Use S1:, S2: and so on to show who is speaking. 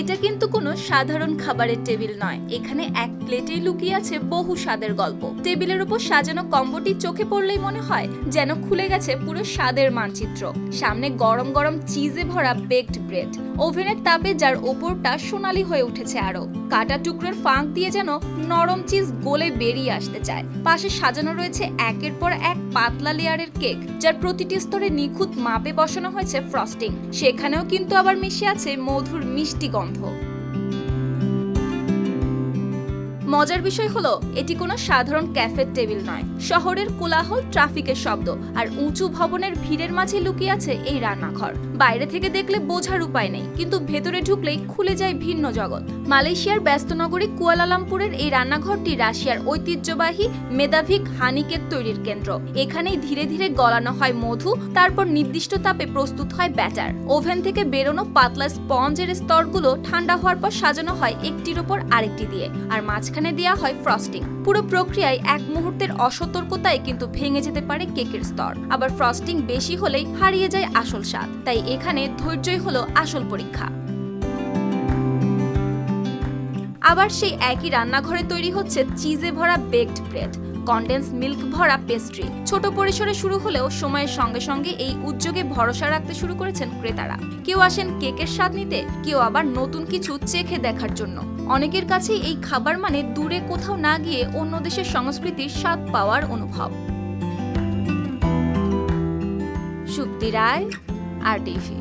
S1: এটা কিন্তু কোনো সাধারণ খাবারের টেবিল নয়। এখানে এক প্লেটেই লুকিয়ে আছে বহু স্বাদের গল্প। টেবিলের উপর সাজানো কম্বোটি চোখে পড়লেই মনে হয় যেন খুলে গেছে পুরো স্বাদের মানচিত্র। সামনে গরম গরম চিজে ভরা বেকড ব্রেড ওভেনের তাপে যার ওপরটা সোনালি হয়ে উঠেছে আরও। কাটা টুকরোর ফাঁক দিয়ে যেন নরম চিজ গলে বেরিয়ে আসতে চায়। পাশে সাজানো রয়েছে একের পর এক পাতলা লেয়ারের কেক, যার প্রতিটি স্তরে নিখুঁত মাপে বসানো হয়েছে ফ্রস্টিং সেখানেও কিন্তু আবার মিশে আছে মধুর মিষ্টি গন্ধ। মজার বিষয় হলো, এটি কোনো সাধারণ ক্যাফের টেবিল নয়। শহরের কোলাহল, ট্রাফিকের শব্দ আর উঁচু ভবনের ভিড়ের মাঝে লুকিয়ে আছে এই রান্নাঘর। বাইরে থেকে দেখলে বোঝার উপায় নেই, কিন্তু ভেতরে ঢুকলেই খুলে যায় ভিন্ন জগৎ। মালয়েশিয়ার ব্যস্ত নগরী কুয়ালালামপুরের এই রান্নাঘরটি রাশিয়ার ঐতিহ্যবাহী মেধাভিক হানি কেক তৈরির কেন্দ্র। এখানেই ধীরে ধীরে গলানো হয় মধু, তারপর নির্দিষ্ট তাপে প্রস্তুত হয় ব্যাটার। ওভেন থেকে বেরোনো পাতলা স্পঞ্জের স্তরগুলো ঠান্ডা হওয়ার পর সাজানো হয় একটির ওপর আরেকটি দিয়ে, আর মাঝখানে দেওয়া হয় ফ্রস্টিং পুরো প্রক্রিয়ায় এক মুহূর্তের অসতর্কতায় কিন্তু ভেঙে যেতে পারে কেকের স্তর। আবার ফ্রস্টিং বেশি হলেই হারিয়ে যায় আসল স্বাদ, তাই এখানে ধৈর্যই হলো আসল পরীক্ষা। আবার সেই একই রান্নাঘরে তৈরি হচ্ছে চিজে ভরা বেকড ব্রেড কন্ডেন্স মিল্ক ভরা পেস্ট্রি ছোট পরিসরে শুরু হলেও সময়ের সঙ্গে সঙ্গে এই উদ্যোগে ভরসা রাখতে শুরু করেছেন ক্রেতারা। কেউ আসেন কেকের স্বাদ নিতে, কেউ আবার নতুন কিছু চেখে দেখার জন্য। অনেকের কাছে এই খাবার মানে দূরে কোথাও না গিয়ে অন্য দেশের সংস্কৃতির স্বাদ পাওয়ার অনুভব। শুক্তি রায় আর টিভি